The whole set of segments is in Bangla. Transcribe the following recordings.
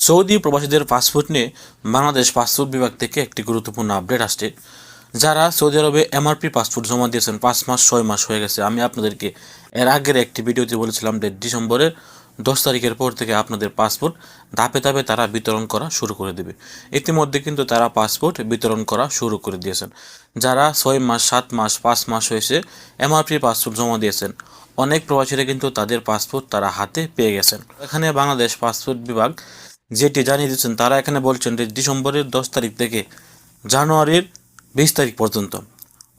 সৌদি প্রবাসীদের পাসপোর্ট নিয়ে বাংলাদেশ পাসপোর্ট বিভাগ থেকে একটি গুরুত্বপূর্ণ আপডেট আসছে, যারা সৌদি আরবে এমআরপি পাসপোর্ট জমা দিয়েছেন পাঁচ মাস, ছয় মাস হয়ে গেছে। আমি আপনাদেরকে এর আগের একটি ভিডিওতে বলেছিলাম যে ডিসেম্বরের দশ তারিখের পর থেকে আপনাদের পাসপোর্ট ধাপে ধাপে তারা বিতরণ করা শুরু করে দেবে। ইতিমধ্যে কিন্তু তারা পাসপোর্ট বিতরণ করা শুরু করে দিয়েছেন। যারা ছয় মাস, সাত মাস, পাঁচ মাস হয়েছে এমআরপি পাসপোর্ট জমা দিয়েছেন, অনেক প্রবাসীরা কিন্তু তাদের পাসপোর্ট তারা হাতে পেয়ে গেছেন। এখানে বাংলাদেশ পাসপোর্ট বিভাগ যেটি জানিয়ে দিচ্ছেন তারা এখানে বলছেন যে ডিসেম্বরের দশ তারিখ থেকে জানুয়ারির বিশ তারিখ পর্যন্ত,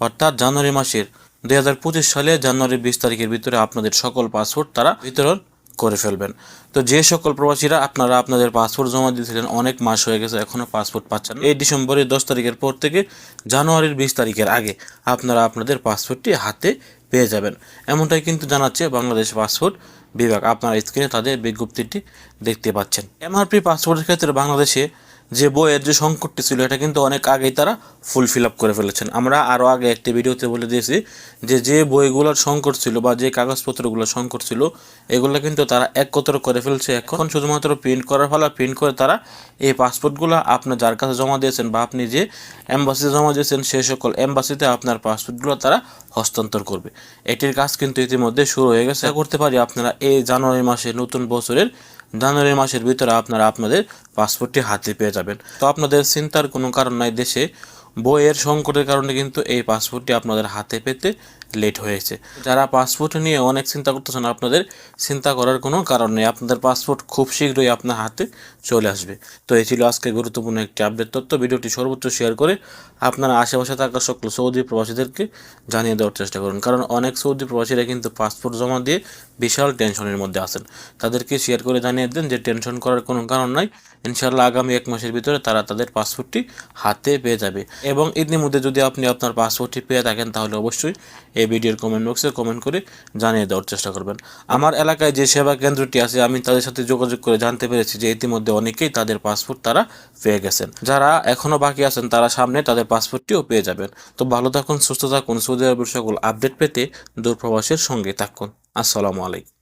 অর্থাৎ জানুয়ারি মাসের দুই হাজার পঁচিশ সালে জানুয়ারির বিশ তারিখের ভিতরে আপনাদের সকল পাসপোর্ট তারা বিতরণ করে ফেলবেন। তো যে সকল প্রবাসীরা আপনারা আপনাদের পাসপোর্ট জমা দিয়েছিলেন, অনেক মাস হয়ে গেছে এখনও পাসপোর্ট পাচ্ছেন এই ডিসেম্বরের দশ তারিখের পর থেকে জানুয়ারির বিশ তারিখের আগে আপনারা আপনাদের পাসপোর্টটি হাতে পেয়ে যাবেন। এমনটাই কিন্তু জানাচ্ছে বাংলাদেশ পাসপোর্ট বিভাগ। আপনার স্ক্রিনে তাদের বিজ্ঞপ্তিটি দেখতে পাচ্ছেন। এমআরপি পাসপোর্টের ক্ষেত্রে বাংলাদেশে যে বইয়ের যে সংকটটি ছিল, এটা কিন্তু অনেক আগেই তারা ফুল ফিল আপ করে ফেলেছেন। আমরা আরও আগে একটি ভিডিওতে বলে দিয়েছি যে যে বইগুলোর সংকট ছিল বা যে কাগজপত্রগুলোর সংকট ছিল, এগুলো কিন্তু তারা একত্র করে ফেলছে এখন। শুধুমাত্র প্রিন্ট করার ফলে প্রিন্ট করে তারা এই পাসপোর্টগুলো আপনার যার কাছে জমা দিয়েছেন বা আপনি যে অ্যাম্বাসিতে জমা দিয়েছেন সেই সকল অ্যাম্বাসিতে আপনার পাসপোর্টগুলো তারা হস্তান্তর করবে। এটির কাজ কিন্তু ইতিমধ্যে শুরু হয়ে গেছে। করতে পারি আপনারা এই জানুয়ারি মাসে নতুন বছরের জানুয়ারি মাসের ভিতরে আপনারা আপনাদের পাসপোর্টটি হাতে পেয়ে যাবেন। তো আপনাদের চিন্তার কোনো কারণ নাই দেশে। বইয়ের সংকটের কারণে কিন্তু এই পাসপোর্টটি আপনাদের হাতে পেতে লেট হয়েছে। যারা পাসপোর্ট নিয়ে অনেক চিন্তা করতেছেন, আপনাদের চিন্তা করার কোনো কারণ নেই। আপনাদের পাসপোর্ট খুব শীঘ্রই আপনার হাতে চলে আসবে। তো এই ছিল আজকে গুরুত্বপূর্ণ একটি আপডেট তথ্য। ভিডিওটি সর্বোচ্চ শেয়ার করে আপনারা আশেপাশে থাকা সকল সৌদি প্রবাসীদেরকে জানিয়ে দেওয়ার চেষ্টা করুন। কারণ অনেক সৌদি প্রবাসীরা কিন্তু পাসপোর্ট জমা দিয়ে বিশাল টেনশনের মধ্যে আছেন। তাদেরকে শেয়ার করে জানিয়ে দেন যে, টেনশন করার কোনো কারণ নাই। ইনশাল্লাহ আগামী এক মাসের ভিতরে তারা তাদের পাসপোর্টটি হাতে পেয়ে যাবে। এবং ইতিমধ্যে যদি আপনি আপনার পাসপোর্টটি পেয়ে থাকেন, তাহলে অবশ্যই এই ভিডিওর কমেন্ট বক্সে কমেন্ট করে জানিয়ে দেওয়ার চেষ্টা করবেন। আমার এলাকায় যে সেবা কেন্দ্রটি আছে, আমি তাদের সাথে যোগাযোগ করে জানতে পেরেছি যে ইতিমধ্যে অনেকেই তাদের পাসপোর্ট তারা পেয়ে গেছেন। যারা এখনও বাকি আছেন, তারা সামনে তাদের পাসপোর্টটিও পেয়ে যাবেন। তো ভালো থাকুন, সুস্থ থাকুন। সৌদি আরবের সকল আপডেট পেতে দূরপ্রবাসের সঙ্গে থাকুন। আসসালামু আলাইকুম।